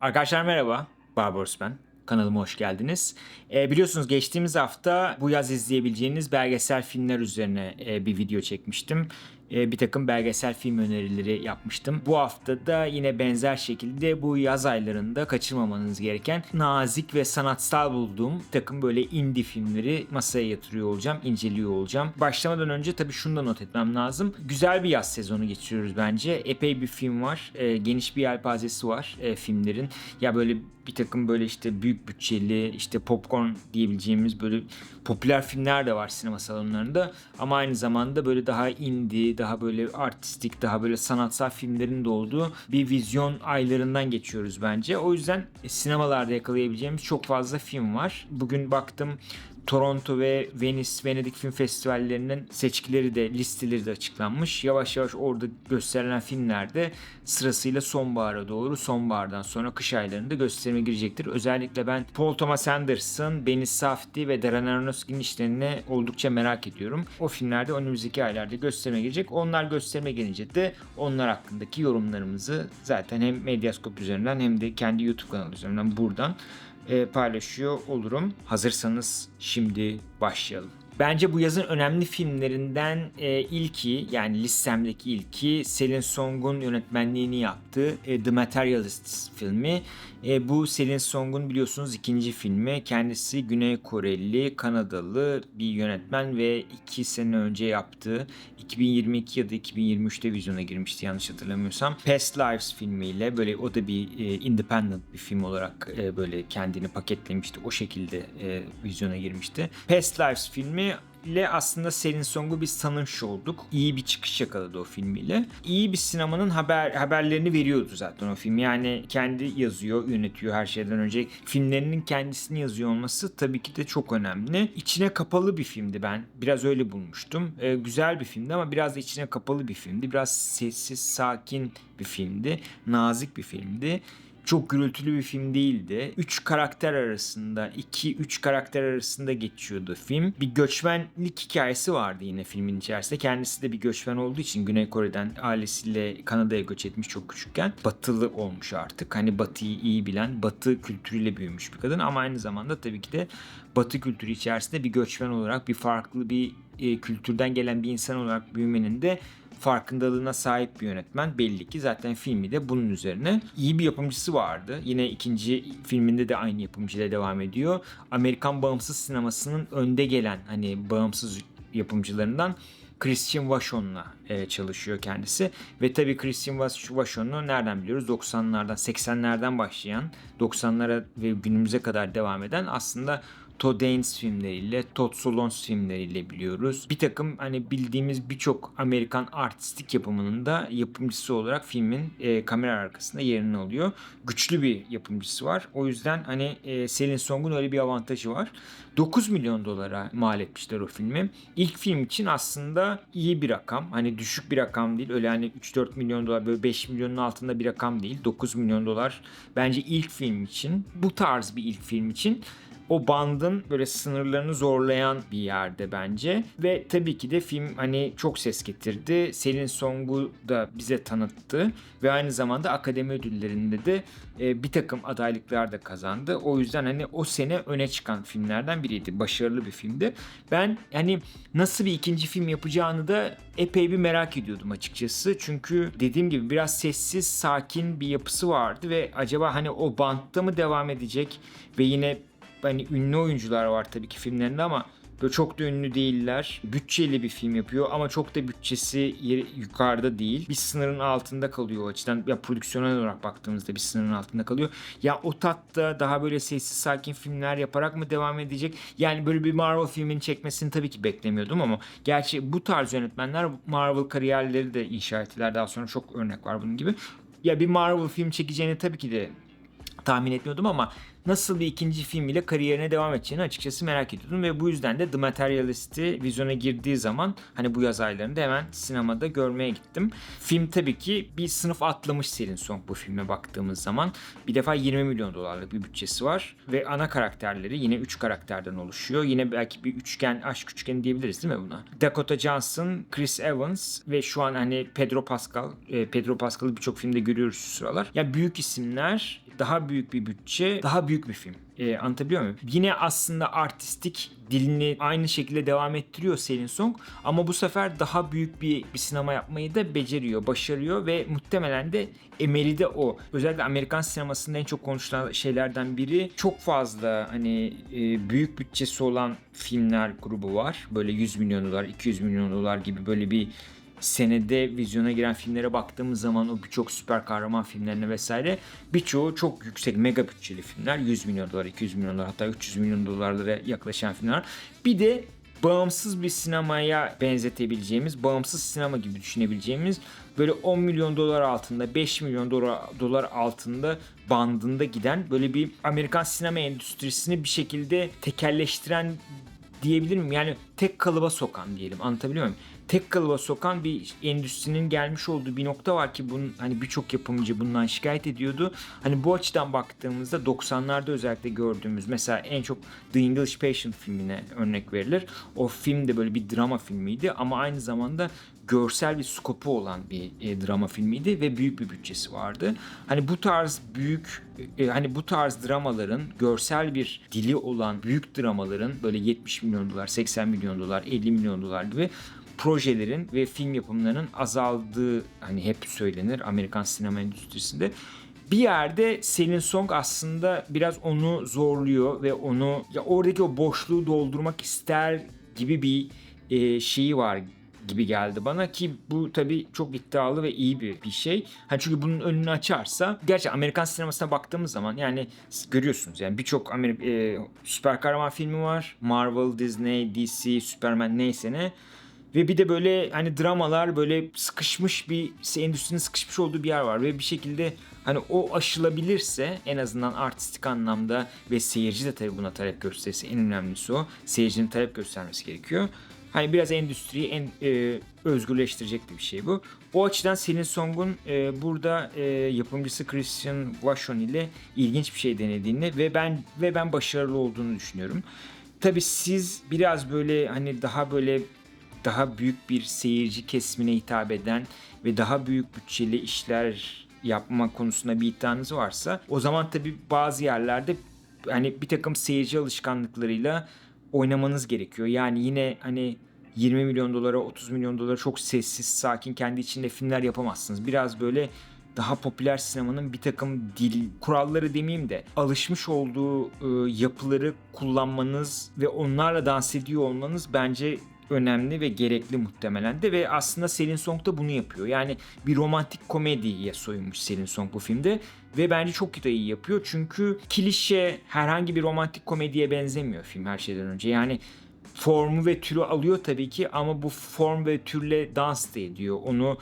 Arkadaşlar merhaba. Barbaros ben. Kanalıma hoş geldiniz. Ee, biliyorsunuz geçtiğimiz hafta bu yaz izleyebileceğiniz belgesel filmler üzerine e, bir video çekmiştim. E, bir takım belgesel film önerileri yapmıştım. Bu hafta da yine benzer şekilde bu yaz aylarında kaçırmamanız gereken nazik ve sanatsal bulduğum bir takım böyle indie filmleri masaya yatırıyor olacağım, inceliyor olacağım. Başlamadan önce tabii şunu da not etmem lazım. Güzel bir yaz sezonu geçiriyoruz bence. Epey bir film var. E, geniş bir yelpazesi var e, filmlerin. Ya böyle bir takım böyle işte büyük bütçeli işte popcorn diyebileceğimiz böyle popüler filmler de var sinema salonlarında ama aynı zamanda böyle daha indie, daha böyle artistik, daha böyle sanatsal filmlerin de olduğu bir vizyon aylarından geçiyoruz bence. O yüzden e, sinemalarda yakalayabileceğimiz çok fazla film var. Bugün baktım Toronto ve Venice, Venedik Film Festivallerinin seçkileri de listeleri de açıklanmış. Yavaş yavaş orada gösterilen filmler de sırasıyla sonbahara doğru sonbahardan sonra kış aylarında gösterime girecektir. Özellikle ben Paul Thomas Anderson, Benny Safdie ve Darren Aronofsky'nin işlerini oldukça merak ediyorum. O filmlerde önümüzdeki aylarda gösterime girecek. Onlar gösterime gelince de onlar hakkındaki yorumlarımızı zaten hem Medyascope üzerinden hem de kendi YouTube kanalı üzerinden buradan paylaşıyor olurum. Hazırsanız şimdi başlayalım. Bence bu yazın önemli filmlerinden e, ilki yani listemdeki ilki Selin Song'un yönetmenliğini yaptığı e, The Materialists filmi. E, bu Selin Song'un biliyorsunuz ikinci filmi. Kendisi Güney Koreli, Kanadalı bir yönetmen ve iki sene önce yaptığı 2022 ya da 2023'te vizyona girmişti yanlış hatırlamıyorsam. Past Lives filmiyle böyle o da bir e, independent bir film olarak e, böyle kendini paketlemişti. O şekilde e, vizyona girmişti. Past Lives filmi ile aslında Selin Song'u biz tanımış olduk. İyi bir çıkış yakaladı o filmiyle. İyi bir sinemanın haber haberlerini veriyordu zaten o film. Yani kendi yazıyor, yönetiyor her şeyden önce. Filmlerinin kendisini yazıyor olması tabii ki de çok önemli. İçine kapalı bir filmdi ben. Biraz öyle bulmuştum. Ee, güzel bir filmdi ama biraz da içine kapalı bir filmdi. Biraz sessiz, sakin bir filmdi. Nazik bir filmdi çok gürültülü bir film değildi. Üç karakter arasında, iki üç karakter arasında geçiyordu film. Bir göçmenlik hikayesi vardı yine filmin içerisinde. Kendisi de bir göçmen olduğu için Güney Kore'den ailesiyle Kanada'ya göç etmiş çok küçükken. Batılı olmuş artık. Hani Batı'yı iyi bilen, Batı kültürüyle büyümüş bir kadın ama aynı zamanda tabii ki de Batı kültürü içerisinde bir göçmen olarak bir farklı bir e, kültürden gelen bir insan olarak büyümenin de farkındalığına sahip bir yönetmen belli ki zaten filmi de bunun üzerine. iyi bir yapımcısı vardı. Yine ikinci filminde de aynı yapımcıyla devam ediyor. Amerikan bağımsız sinemasının önde gelen hani bağımsız yapımcılarından Christian Vachon'la e, çalışıyor kendisi. Ve tabii Christian Vachon'u nereden biliyoruz? 90'lardan, 80'lerden başlayan, 90'lara ve günümüze kadar devam eden aslında Todd Haynes filmleriyle, Todd Solondz filmleriyle biliyoruz. Bir takım hani bildiğimiz birçok Amerikan artistik yapımının da yapımcısı olarak filmin e, kamera arkasında yerini alıyor. Güçlü bir yapımcısı var. O yüzden hani e, Selin Song'un öyle bir avantajı var. 9 milyon dolara mal etmişler o filmi. İlk film için aslında iyi bir rakam. Hani düşük bir rakam değil. Öyle hani 3-4 milyon dolar böyle 5 milyonun altında bir rakam değil. 9 milyon dolar bence ilk film için bu tarz bir ilk film için o bandın böyle sınırlarını zorlayan bir yerde bence. Ve tabii ki de film hani çok ses getirdi. Selin Song'u da bize tanıttı. Ve aynı zamanda akademi ödüllerinde de e, bir takım adaylıklar da kazandı. O yüzden hani o sene öne çıkan filmlerden biriydi. Başarılı bir filmdi. Ben hani nasıl bir ikinci film yapacağını da epey bir merak ediyordum açıkçası. Çünkü dediğim gibi biraz sessiz, sakin bir yapısı vardı ve acaba hani o bantta mı devam edecek ve yine hani ünlü oyuncular var tabii ki filmlerinde ama böyle çok da ünlü değiller. Bütçeli bir film yapıyor ama çok da bütçesi yukarıda değil. Bir sınırın altında kalıyor o açıdan. Ya prodüksiyonel olarak baktığımızda bir sınırın altında kalıyor. Ya o tatta daha böyle sessiz sakin filmler yaparak mı devam edecek? Yani böyle bir Marvel filmini çekmesini tabii ki beklemiyordum ama gerçi bu tarz yönetmenler Marvel kariyerleri de inşa ettiler. Daha sonra çok örnek var bunun gibi. Ya bir Marvel film çekeceğini tabii ki de tahmin etmiyordum ama nasıl bir ikinci film ile kariyerine devam edeceğini açıkçası merak ediyordum ve bu yüzden de The Materialist'i vizyona girdiği zaman hani bu yaz aylarında hemen sinemada görmeye gittim. Film tabii ki bir sınıf atlamış Selin Song bu filme baktığımız zaman. Bir defa 20 milyon dolarlık bir bütçesi var ve ana karakterleri yine 3 karakterden oluşuyor. Yine belki bir üçgen, aşk üçgeni diyebiliriz değil mi buna? Dakota Johnson, Chris Evans ve şu an hani Pedro Pascal. E, Pedro Pascal'ı birçok filmde görüyoruz şu sıralar. Ya yani büyük isimler daha büyük bir bütçe, daha büyük bir film. E, anlatabiliyor muyum? Yine aslında artistik dilini aynı şekilde devam ettiriyor Selin Song ama bu sefer daha büyük bir, bir sinema yapmayı da beceriyor, başarıyor ve muhtemelen de emeli de o. Özellikle Amerikan sinemasında en çok konuşulan şeylerden biri çok fazla hani e, büyük bütçesi olan filmler grubu var. Böyle 100 milyon dolar, 200 milyon dolar gibi böyle bir senede vizyona giren filmlere baktığımız zaman o birçok süper kahraman filmlerine vesaire birçoğu çok yüksek mega bütçeli filmler. 100 milyon dolar 200 milyon dolar hatta 300 milyon dolarlara yaklaşan filmler. Bir de bağımsız bir sinemaya benzetebileceğimiz, bağımsız sinema gibi düşünebileceğimiz böyle 10 milyon dolar altında, 5 milyon dolar, altında bandında giden böyle bir Amerikan sinema endüstrisini bir şekilde tekelleştiren diyebilirim. Yani tek kalıba sokan diyelim. Anlatabiliyor muyum? tek kalıba sokan bir endüstrinin gelmiş olduğu bir nokta var ki bunun hani birçok yapımcı bundan şikayet ediyordu. Hani bu açıdan baktığımızda 90'larda özellikle gördüğümüz mesela en çok The English Patient filmine örnek verilir. O film de böyle bir drama filmiydi ama aynı zamanda görsel bir skopu olan bir e, drama filmiydi ve büyük bir bütçesi vardı. Hani bu tarz büyük e, hani bu tarz dramaların görsel bir dili olan büyük dramaların böyle 70 milyon dolar, 80 milyon dolar, 50 milyon dolar gibi projelerin ve film yapımlarının azaldığı hani hep söylenir Amerikan sinema endüstrisinde. Bir yerde Selin Song aslında biraz onu zorluyor ve onu ya oradaki o boşluğu doldurmak ister gibi bir e, şeyi var gibi geldi bana ki bu tabii çok iddialı ve iyi bir, bir şey. Hani çünkü bunun önünü açarsa gerçi Amerikan sinemasına baktığımız zaman yani görüyorsunuz yani birçok Amerika e, süper kahraman filmi var. Marvel, Disney, DC, Superman neyse ne. Ve bir de böyle hani dramalar böyle sıkışmış bir endüstrinin sıkışmış olduğu bir yer var ve bir şekilde hani o aşılabilirse en azından artistik anlamda ve seyirci de tabii buna talep gösterirse en önemlisi o. Seyircinin talep göstermesi gerekiyor. Hani biraz endüstriyi en e, özgürleştirecek bir şey bu. O açıdan Selin Song'un e, burada e, yapımcısı Christian Vachon ile ilginç bir şey denediğini ve ben ve ben başarılı olduğunu düşünüyorum. Tabii siz biraz böyle hani daha böyle daha büyük bir seyirci kesimine hitap eden ve daha büyük bütçeli işler yapma konusunda bir iddianız varsa o zaman tabii bazı yerlerde hani bir takım seyirci alışkanlıklarıyla oynamanız gerekiyor. Yani yine hani 20 milyon dolara 30 milyon dolara çok sessiz sakin kendi içinde filmler yapamazsınız. Biraz böyle daha popüler sinemanın bir takım dil kuralları demeyeyim de alışmış olduğu e, yapıları kullanmanız ve onlarla dans ediyor olmanız bence önemli ve gerekli muhtemelen de ve aslında Selin Song da bunu yapıyor. Yani bir romantik komediye soyunmuş Selin Song bu filmde ve bence çok da iyi yapıyor. Çünkü klişe herhangi bir romantik komediye benzemiyor film her şeyden önce. Yani formu ve türü alıyor tabii ki ama bu form ve türle dans da ediyor. Onu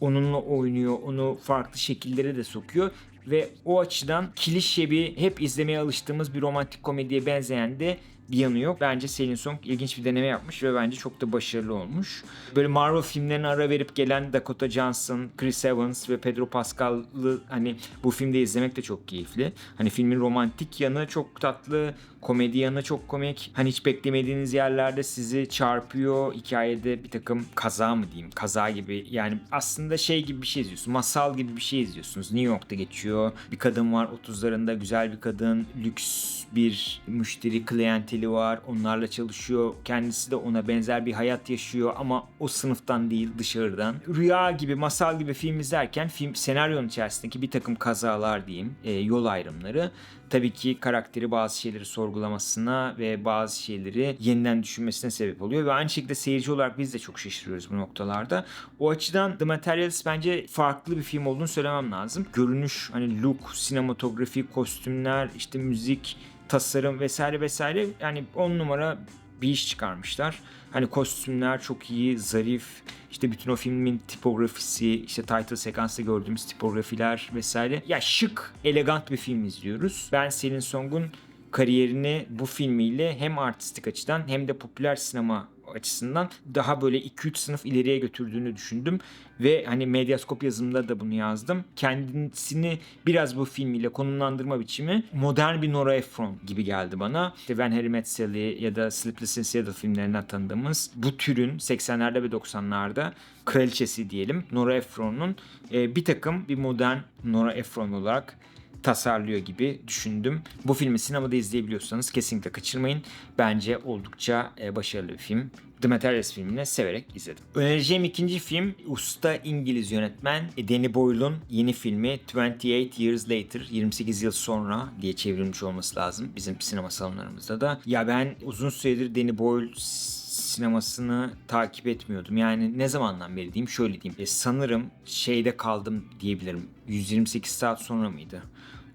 onunla oynuyor, onu farklı şekillere de sokuyor ve o açıdan klişe bir hep izlemeye alıştığımız bir romantik komediye benzeyen de bir yanı yok. Bence Selin Song ilginç bir deneme yapmış ve bence çok da başarılı olmuş. Böyle Marvel filmlerine ara verip gelen Dakota Johnson, Chris Evans ve Pedro Pascal'lı hani bu filmde izlemek de çok keyifli. Hani filmin romantik yanı çok tatlı, komedi yanı çok komik. Hani hiç beklemediğiniz yerlerde sizi çarpıyor. Hikayede bir takım kaza mı diyeyim, kaza gibi. Yani aslında şey gibi bir şey izliyorsunuz. Masal gibi bir şey izliyorsunuz. New York'ta geçiyor. Bir kadın var 30'larında güzel bir kadın. Lüks bir müşteri klienteli var. Onlarla çalışıyor. Kendisi de ona benzer bir hayat yaşıyor ama o sınıftan değil dışarıdan. Rüya gibi, masal gibi film izlerken film senaryonun içerisindeki bir takım kazalar diyeyim, e, yol ayrımları tabii ki karakteri bazı şeyleri sorgulamasına ve bazı şeyleri yeniden düşünmesine sebep oluyor ve aynı şekilde seyirci olarak biz de çok şaşırıyoruz bu noktalarda. O açıdan The Materialist bence farklı bir film olduğunu söylemem lazım. Görünüş, hani look, sinematografi, kostümler, işte müzik, tasarım vesaire vesaire yani on numara bir iş çıkarmışlar. Hani kostümler çok iyi, zarif. İşte bütün o filmin tipografisi, işte title sekansta gördüğümüz tipografiler vesaire. Ya şık, elegant bir film izliyoruz. Ben Selin Song'un kariyerini bu filmiyle hem artistik açıdan hem de popüler sinema açısından daha böyle 2-3 sınıf ileriye götürdüğünü düşündüm. Ve hani Medyascope yazımında da bunu yazdım. Kendisini biraz bu filmiyle konumlandırma biçimi modern bir Nora Ephron gibi geldi bana. İşte When Harry Met Sally ya da Sleepless in Seattle filmlerinden tanıdığımız bu türün 80'lerde ve 90'larda kraliçesi diyelim Nora Ephron'un e, bir takım bir modern Nora Ephron olarak tasarlıyor gibi düşündüm. Bu filmi sinemada izleyebiliyorsanız kesinlikle kaçırmayın. Bence oldukça e, başarılı bir film. The Materialist filmini severek izledim. Önereceğim ikinci film usta İngiliz yönetmen Danny Boyle'un yeni filmi 28 Years Later 28 yıl sonra diye çevrilmiş olması lazım bizim sinema salonlarımızda da. Ya ben uzun süredir Danny Boyle sinemasını takip etmiyordum. Yani ne zamandan beri diyeyim şöyle diyeyim. E, sanırım şeyde kaldım diyebilirim. 128 saat sonra mıydı?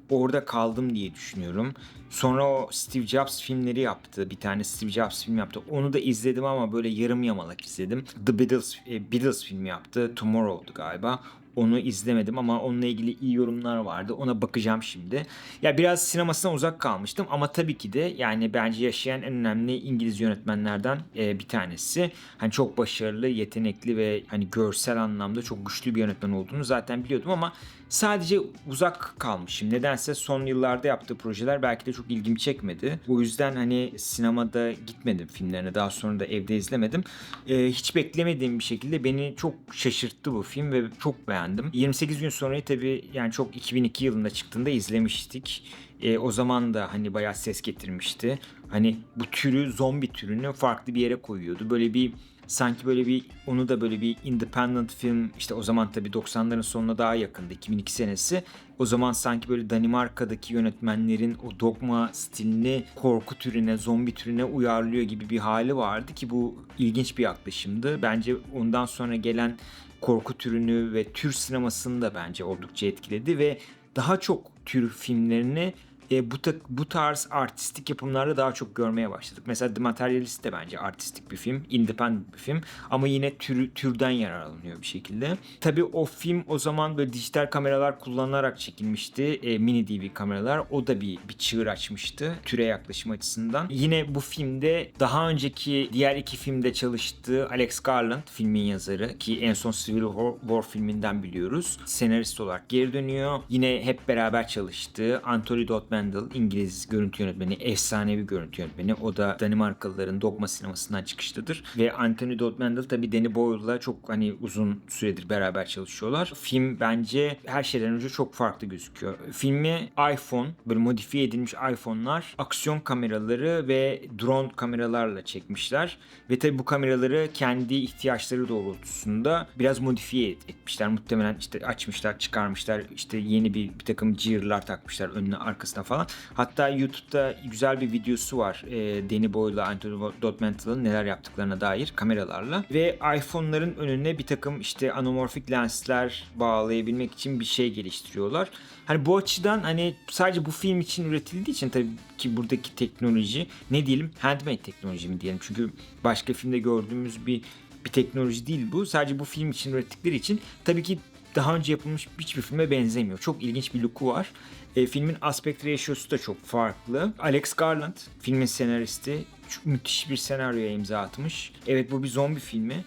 Orada kaldım diye düşünüyorum. Sonra o Steve Jobs filmleri yaptı. Bir tane Steve Jobs film yaptı. Onu da izledim ama böyle yarım yamalak izledim. The Beatles, e, Beatles filmi yaptı. Tomorrow'du galiba. Onu izlemedim ama onunla ilgili iyi yorumlar vardı. Ona bakacağım şimdi. Ya biraz sinemasına uzak kalmıştım ama tabii ki de yani bence yaşayan en önemli İngiliz yönetmenlerden e, bir tanesi. Hani çok başarılı, yetenekli ve hani görsel anlamda çok güçlü bir yönetmen olduğunu zaten biliyordum ama sadece uzak kalmışım. Nedense son yıllarda yaptığı projeler belki de çok ilgimi çekmedi. O yüzden hani sinemada gitmedim filmlerine. Daha sonra da evde izlemedim. Ee, hiç beklemediğim bir şekilde beni çok şaşırttı bu film ve çok beğendim. 28 gün sonra tabii yani çok 2002 yılında çıktığında izlemiştik. E, o zaman da hani bayağı ses getirmişti. Hani bu türü zombi türünü farklı bir yere koyuyordu. Böyle bir sanki böyle bir onu da böyle bir independent film işte o zaman tabii 90'ların sonuna daha yakındı 2002 senesi. O zaman sanki böyle Danimarka'daki yönetmenlerin o dogma stilini korku türüne, zombi türüne uyarlıyor gibi bir hali vardı ki bu ilginç bir yaklaşımdı. Bence ondan sonra gelen korku türünü ve tür sinemasını da bence oldukça etkiledi ve daha çok tür filmlerini e, bu, ta, bu tarz artistik yapımlarda daha çok görmeye başladık. Mesela The Materialist de bence artistik bir film, independent bir film ama yine tür, türden yararlanıyor bir şekilde. Tabii o film o zaman böyle dijital kameralar kullanılarak çekilmişti. E, mini DV kameralar. O da bir, bir çığır açmıştı türe yaklaşım açısından. Yine bu filmde daha önceki diğer iki filmde çalıştığı Alex Garland filmin yazarı ki en son Civil War, War filminden biliyoruz. Senarist olarak geri dönüyor. Yine hep beraber çalıştığı Anthony Dodman Mandel İngiliz görüntü yönetmeni, efsanevi görüntü yönetmeni. O da Danimarkalıların dogma sinemasından çıkıştadır. Ve Anthony Dodd Mandel tabii Danny Boyle'la çok hani uzun süredir beraber çalışıyorlar. Film bence her şeyden önce çok farklı gözüküyor. Filmi iPhone, böyle modifiye edilmiş iPhone'lar, aksiyon kameraları ve drone kameralarla çekmişler. Ve tabii bu kameraları kendi ihtiyaçları doğrultusunda biraz modifiye etmişler. Muhtemelen işte açmışlar, çıkarmışlar. işte yeni bir, bir takım gear'lar takmışlar önüne arkasına falan. Hatta YouTube'da güzel bir videosu var. E, Danny Boyle'la Anthony Dodmantel'ın neler yaptıklarına dair kameralarla. Ve iPhone'ların önüne bir takım işte anamorfik lensler bağlayabilmek için bir şey geliştiriyorlar. Hani bu açıdan hani sadece bu film için üretildiği için tabii ki buradaki teknoloji ne diyelim handmade teknoloji mi diyelim. Çünkü başka filmde gördüğümüz bir bir teknoloji değil bu. Sadece bu film için ürettikleri için tabii ki daha önce yapılmış hiçbir filme benzemiyor. Çok ilginç bir look'u var. E, filmin aspect ratio'su da çok farklı. Alex Garland filmin senaristi. Çok müthiş bir senaryoya imza atmış. Evet bu bir zombi filmi.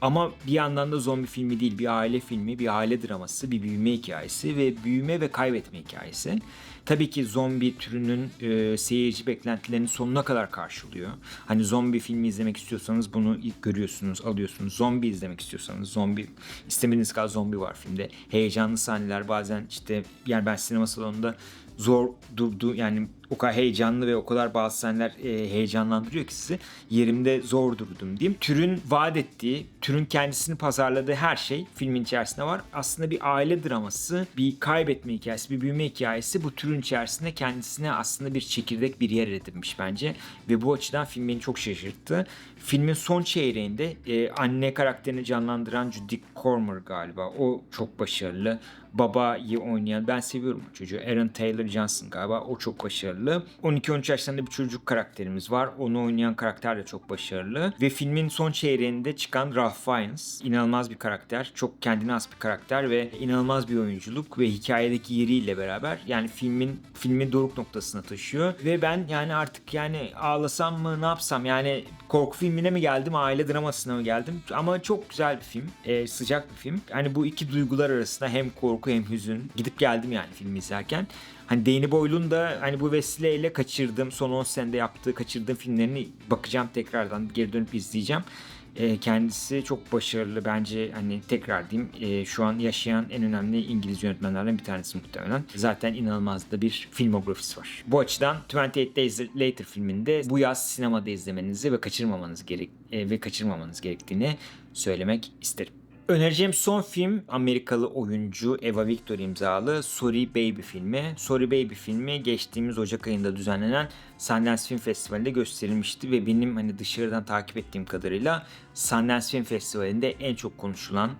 Ama bir yandan da zombi filmi değil, bir aile filmi, bir aile draması, bir büyüme hikayesi ve büyüme ve kaybetme hikayesi. Tabii ki zombi türünün e, seyirci beklentilerinin sonuna kadar karşılıyor. Hani zombi filmi izlemek istiyorsanız bunu ilk görüyorsunuz, alıyorsunuz. Zombi izlemek istiyorsanız zombi istemediğiniz kadar zombi var filmde. Heyecanlı sahneler bazen işte yani ben sinema salonunda zor durdu yani o kadar heyecanlı ve o kadar bazı sahneler e, heyecanlandırıyor ki sizi. Yerimde zor durdum diyeyim. Türün vaat ettiği, türün kendisini pazarladığı her şey filmin içerisinde var. Aslında bir aile draması, bir kaybetme hikayesi, bir büyüme hikayesi bu türün içerisinde kendisine aslında bir çekirdek bir yer edinmiş bence. Ve bu açıdan film beni çok şaşırttı. Filmin son çeyreğinde e, anne karakterini canlandıran Judy Cormer galiba. O çok başarılı. Babayı oynayan ben seviyorum o çocuğu. Aaron Taylor Johnson galiba. O çok başarılı. 12-13 yaşlarında bir çocuk karakterimiz var. Onu oynayan karakter de çok başarılı. Ve filmin son çeyreğinde çıkan Ralph Fiennes. inanılmaz bir karakter. Çok kendine has bir karakter ve inanılmaz bir oyunculuk ve hikayedeki yeriyle beraber yani filmin filmi doruk noktasına taşıyor. Ve ben yani artık yani ağlasam mı ne yapsam yani korku filmine mi geldim aile dramasına mı geldim ama çok güzel bir film. Ee, sıcak bir film. Hani bu iki duygular arasında hem korku hem hüzün gidip geldim yani filmi izlerken. Hani Danny Boyle'un da hani bu vesileyle kaçırdığım son 10 senede yaptığı kaçırdığım filmlerini bakacağım tekrardan geri dönüp izleyeceğim. E, kendisi çok başarılı bence hani tekrar diyeyim e, şu an yaşayan en önemli İngiliz yönetmenlerden bir tanesi muhtemelen. Zaten inanılmaz da bir filmografisi var. Bu açıdan 28 Days Later filminde bu yaz sinemada izlemenizi ve kaçırmamanız gerek e, ve kaçırmamanız gerektiğini söylemek isterim. Önereceğim son film Amerikalı oyuncu Eva Victor imzalı Sorry Baby filmi. Sorry Baby filmi geçtiğimiz Ocak ayında düzenlenen Sundance Film Festivali'nde gösterilmişti ve benim hani dışarıdan takip ettiğim kadarıyla Sundance Film Festivali'nde en çok konuşulan,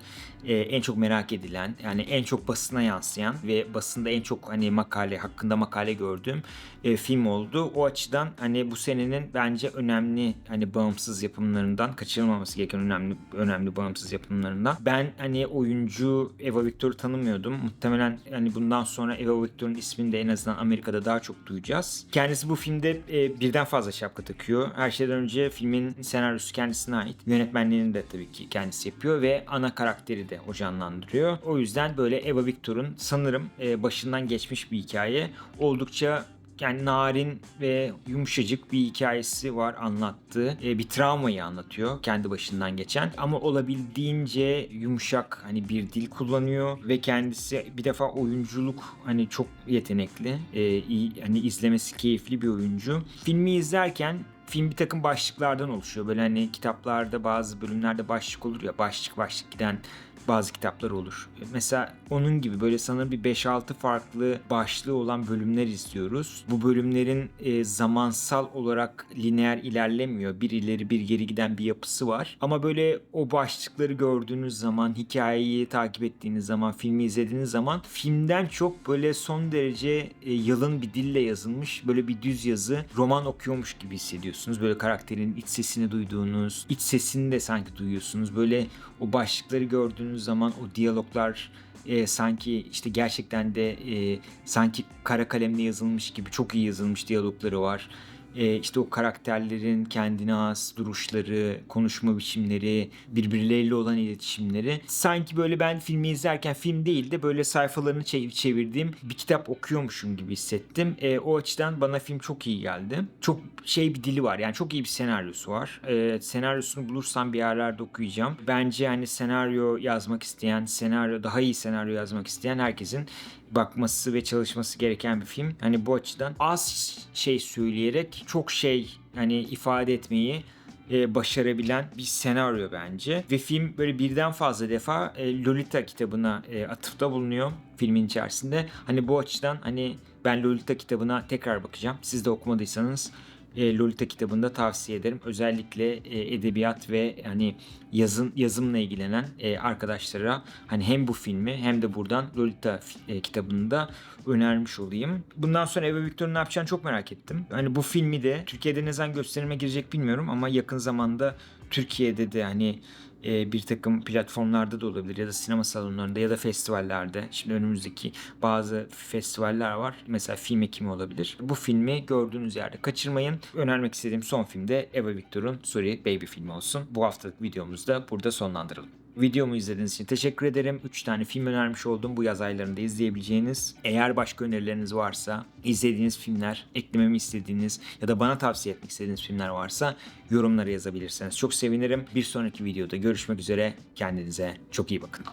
e, en çok merak edilen, yani en çok basına yansıyan ve basında en çok hani makale hakkında makale gördüğüm e, film oldu. O açıdan hani bu senenin bence önemli hani bağımsız yapımlarından kaçırılmaması gereken önemli önemli bağımsız yapımlarından. Ben hani oyuncu Eva Victor'u tanımıyordum. Muhtemelen hani bundan sonra Eva Victor'un ismini de en azından Amerika'da daha çok duyacağız. Kendisi bu filmde e, birden fazla şapka takıyor. Her şeyden önce filmin senaryosu kendisine ait. Yönetmenliğini de tabii ki kendisi yapıyor ve ana karakteri de o canlandırıyor. O yüzden böyle Eva Victor'un sanırım e, başından geçmiş bir hikaye. Oldukça yani narin ve yumuşacık bir hikayesi var anlattığı. E, bir travmayı anlatıyor kendi başından geçen. Ama olabildiğince yumuşak hani bir dil kullanıyor ve kendisi bir defa oyunculuk hani çok yetenekli. E, iyi, hani izlemesi keyifli bir oyuncu. Filmi izlerken film bir takım başlıklardan oluşuyor. Böyle hani kitaplarda bazı bölümlerde başlık olur ya başlık başlık giden bazı kitaplar olur. Mesela onun gibi böyle sanırım bir 5-6 farklı başlığı olan bölümler izliyoruz. Bu bölümlerin e, zamansal olarak lineer ilerlemiyor. Bir ileri bir geri giden bir yapısı var. Ama böyle o başlıkları gördüğünüz zaman, hikayeyi takip ettiğiniz zaman, filmi izlediğiniz zaman filmden çok böyle son derece e, yalın bir dille yazılmış böyle bir düz yazı roman okuyormuş gibi hissediyorsunuz. Böyle karakterin iç sesini duyduğunuz, iç sesini de sanki duyuyorsunuz. Böyle o başlıkları gördüğünüz zaman o diyaloglar e, sanki işte gerçekten de e, sanki kara kalemle yazılmış gibi çok iyi yazılmış diyalogları var. E, işte o karakterlerin kendine has duruşları, konuşma biçimleri, birbirleriyle olan iletişimleri. Sanki böyle ben filmi izlerken film değil de böyle sayfalarını çev- çevirdiğim bir kitap okuyormuşum gibi hissettim. E, o açıdan bana film çok iyi geldi. Çok şey bir dili var yani çok iyi bir senaryosu var. E, senaryosunu bulursam bir yerlerde okuyacağım. Bence hani senaryo yazmak isteyen, senaryo daha iyi senaryo yazmak isteyen herkesin bakması ve çalışması gereken bir film. Hani bu açıdan az şey söyleyerek çok şey hani ifade etmeyi e, başarabilen bir senaryo bence. Ve film böyle birden fazla defa e, Lolita kitabına e, atıfta bulunuyor filmin içerisinde. Hani bu açıdan hani ben Lolita kitabına tekrar bakacağım. Siz de okumadıysanız e, Lolita kitabını da tavsiye ederim. Özellikle e, edebiyat ve hani yazın yazımla ilgilenen e, arkadaşlara hani hem bu filmi hem de buradan Lolita e, kitabını da önermiş olayım. Bundan sonra Eva Victor'un ne yapacağını çok merak ettim. Hani bu filmi de Türkiye'de ne zaman gösterime girecek bilmiyorum ama yakın zamanda Türkiye'de de hani e, bir takım platformlarda da olabilir ya da sinema salonlarında ya da festivallerde. Şimdi önümüzdeki bazı festivaller var. Mesela film ekimi olabilir. Bu filmi gördüğünüz yerde kaçırmayın. Önermek istediğim son film de Eva Victor'un Sorry Baby filmi olsun. Bu haftalık videomuzu da burada sonlandıralım. Videomu izlediğiniz için teşekkür ederim. 3 tane film önermiş oldum bu yaz aylarında izleyebileceğiniz. Eğer başka önerileriniz varsa, izlediğiniz filmler, eklememi istediğiniz ya da bana tavsiye etmek istediğiniz filmler varsa yorumlara yazabilirsiniz. Çok sevinirim. Bir sonraki videoda görüşmek üzere. Kendinize çok iyi bakın.